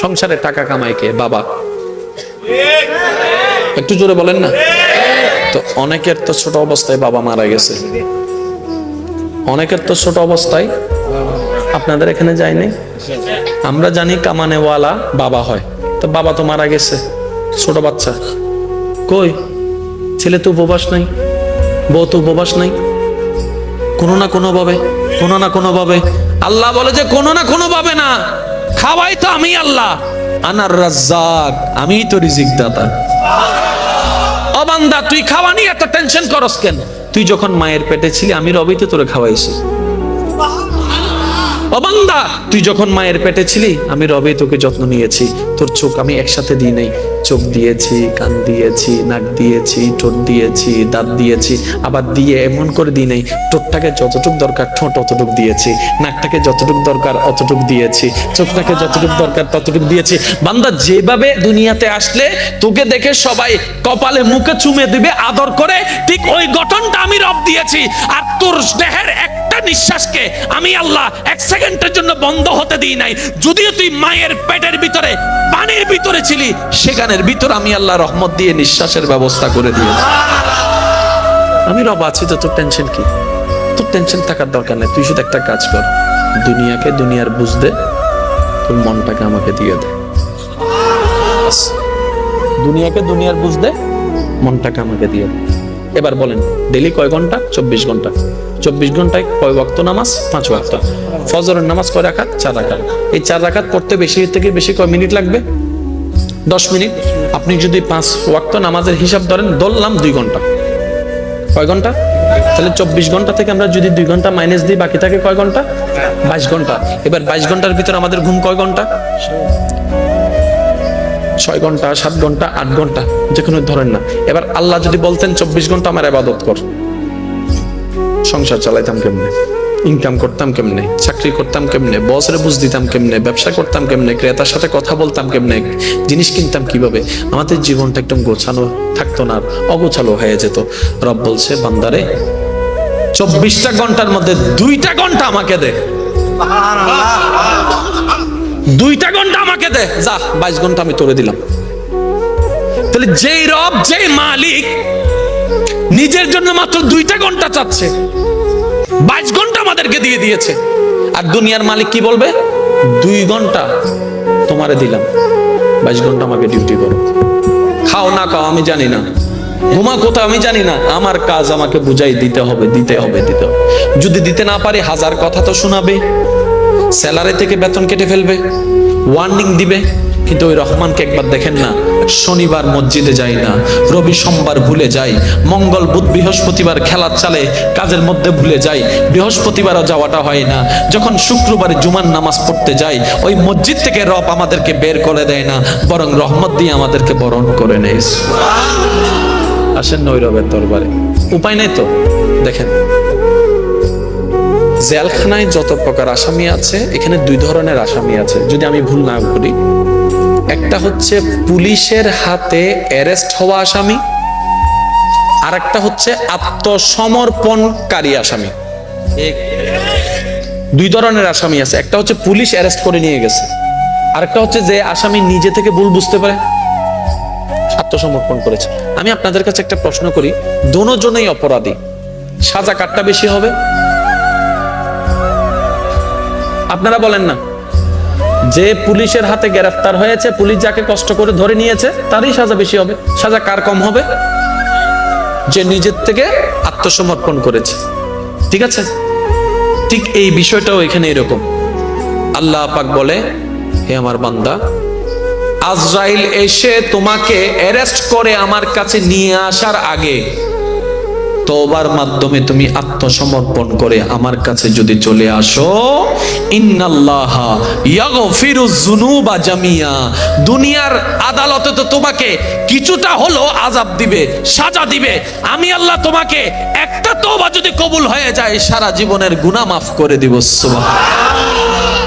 সংসারে টাকা কামায় কে? বাবা। একটু জোরে বলেন না। তো অনেকের তো ছোট অবস্থায় বাবা মারা গেছে। অনেকের তো ছোট অবস্থায় আপনাদের এখানে যায়নি আমরা জানি কামানেওয়ালা বাবা হয়। তো বাবা তো মারা গেছে, ছোট বাচ্চা। কই? ছেলে তো উপবাস নাই, বউ তো উপবাস নাই। কোনো না কোনো ভাবে কোনো না কোনো ভাবে আল্লাহ বলে যে কোনো না কোনো ভাবে না। খাওয়াই তো আমি আল্লাহ। আনার রাজ্জাক আমি তো রিজিক দাতা অবান্দা তুই খাওয়া নিয়ে এত টেনশন করস কেন? তুই যখন মায়ের পেটে ছিলি, আমি রবিতে তোরে খাওয়াইছি। অবান্দা তুই যখন মায়ের পেটে ছিলি, আমি রবে তোকে যত্ন নিয়েছি। তোর চোখ আমি একসাথে দিই নাই। চোখ দিয়েছি, কান দিয়েছি, নাক দিয়েছি, ঠোঁট দিয়েছি, দাঁত দিয়েছি, আবার দিয়ে এমন করে দিই নাই, ঠোঁটটাকে যতটুক দরকার ঠোঁট অতটুক দিয়েছি, নাকটাকে যতটুক দরকার অতটুক দিয়েছি, চোখটাকে যতটুক দরকার ততটুক দিয়েছি। বান্দা, যেভাবে দুনিয়াতে আসলে, তোকে দেখে সবাই কপালে মুখে চুমে দিবে, আদর করে, ঠিক ওই গঠনটা আমি রব দিয়েছি। আর তোর দেহের একটা নিঃশ্বাসকে আমি আল্লাহ এক সেকেন্ডের জন্য বন্ধ হতে দিই নাই। যদিও তুই মায়ের পেটের ভিতরে, পানির ভিতরে ছিলি, সেখানের ভিতর আমি আল্লাহ রহমত দিয়ে নিঃশ্বাসের ব্যবস্থা করে দিয়েছি আমি রব আছি তো তোর টেনশন কি? তোর টেনশন থাকার দরকার নেই, তুই শুধু একটা কাজ কর। দুনিয়াকে দুনিয়ার বুঝতে তোর মনটাকে আমাকে দিয়ে দে। দুনিয়াকে দুনিয়ার বুঝতে মনটাকে আমাকে দিয়ে দে। এবার বলেন ডেলি কয় ঘণ্টা? চব্বিশ ঘণ্টা। চব্বিশ ঘন্টায় কয় ওয়াক্ত নামাজ? পাঁচ ওয়াক্ত। ফজরের নামাজ কয় রাখাত চার রাখাত এই চার রাখাত পড়তে বেশি থেকে বেশি কয় মিনিট লাগবে? দশ মিনিট। আপনি যদি পাঁচ ওয়াক্ত নামাজের হিসাব ধরেন, ধরলাম দুই ঘণ্টা। কয় ঘণ্টা? তাহলে চব্বিশ ঘণ্টা থেকে আমরা যদি দুই ঘণ্টা মাইনাস দিই, বাকি থাকে কয় ঘণ্টা? বাইশ ঘণ্টা। এবার বাইশ ঘণ্টার ভিতরে আমাদের ঘুম কয় ঘণ্টা? ছয় ঘণ্টা, সাত ঘণ্টা, আট ঘণ্টা যে কোনো ধরেন না। এবার আল্লাহ যদি বলতেন, চব্বিশ ঘণ্টা আমার আবাদত কর। সংসার চালাইতাম কেমনে? ইনকাম করতাম কেমনে? চাকরি করতাম কেমনে? বসরে বুঝ দিতাম কেমনে? ব্যবসা করতাম কেমনে? ক্রেতার সাথে কথা বলতাম কেমনে? জিনিস কিনতাম কীভাবে? আমাদের জীবনটা একদম গোছানো থাকতো না, অগোছালো হয়ে যেত। রব বলছে, বান্দারে, চব্বিশটা ঘণ্টার মধ্যে দুইটা ঘণ্টা আমাকে দে। দুইটা ঘণ্টা আমাকে দে। যা, বাইশ ঘণ্টা আমি তোরে দিলাম। তাহলে যেই রব, যেই মালিক নিজের জন্য মাত্র দুইটা ঘণ্টা চাচ্ছে, বাইশ ঘণ্টা আমাদেরকে দিয়ে দিয়েছে। আর দুনিয়ার মালিক কি বলবে? দুই ঘণ্টা তোমারে দিলাম। বাইশ ঘণ্টা আমাকে ডিউটি করো। খাও না খাও, আমি জানি না। ঘুমা কোথাও আমি জানি না। আমার কাজ আমাকে বুঝাই দিতে হবে দিতে হবে দিতে হবে। যদি দিতে না পারি, হাজার কথা তো শোনাবে। স্যালারি থেকে বেতন কেটে ফেলবে। ওয়ার্নিং দিবে, কিন্তু ওই রহমানকে একবার দেখেন না। শনিবার মসজিদে যাই না, রবি সোমবার ভুলে যাই, মঙ্গল বুধ বৃহস্পতিবার খেলার চালে কাজের মধ্যে ভুলে যাই, বৃহস্পতিবারও যাওয়াটা হয় না। যখন শুক্রবারে জুমার নামাজ পড়তে যাই, ওই মসজিদ থেকে রব আমাদেরকে বের করে দেয় না, বরং রহমত দিয়ে আমাদেরকে বরণ করে নেয়। আসেন নই রবের দরবারে। উপায় নাই তো? দেখেন। জেলখানায় যত প্রকার আসামি আছে, এখানে দুই ধরনের আসামি আছে, যদি আমি ভুল না করি। একটা হচ্ছে পুলিশের হাতে অ্যারেস্ট হওয়া আসামি আর একটা হচ্ছে আত্মসমর্পণকারী আসামি। দুই ধরনের আসামি আছে, একটা হচ্ছে পুলিশ অ্যারেস্ট করে নিয়ে গেছে, আরেকটা হচ্ছে যে আসামি নিজে থেকে ভুল বুঝতে পারে, আত্মসমর্পণ করেছে। আমি আপনাদের কাছে একটা প্রশ্ন করি দোনোজনেই অপরাধী, সাজা কাটটা বেশি হবে? আপনারা বলেন না। যে পুলিশের হাতে গ্রেফতার হয়েছে, পুলিশ যাকে কষ্ট করে ধরে নিয়েছে, তারই সাজা বেশি হবে। সাজা কার কম হবে? যে নিজের থেকে আত্মসমর্পণ করেছে। ঠিক আছে? ঠিক এই বিষয়টাও এখানে এরকম। আল্লাহ পাক বলে, হে আমার বান্দা, আজরাইল এসে তোমাকে অ্যারেস্ট করে আমার কাছে নিয়ে আসার আগে তোবার মাধ্যমে তুমি আত্মসমর্পণ করে আমার কাছে যদি চলে আসো দুনিয়ার আদালতে তো তোমাকে কিছুটা হলো আজাব দিবে, সাজা দিবে। আমি আল্লাহ তোমাকে একটা তোবা যদি কবুল হয়ে যায়, সারা জীবনের গুণা মাফ করে দিব সুবহান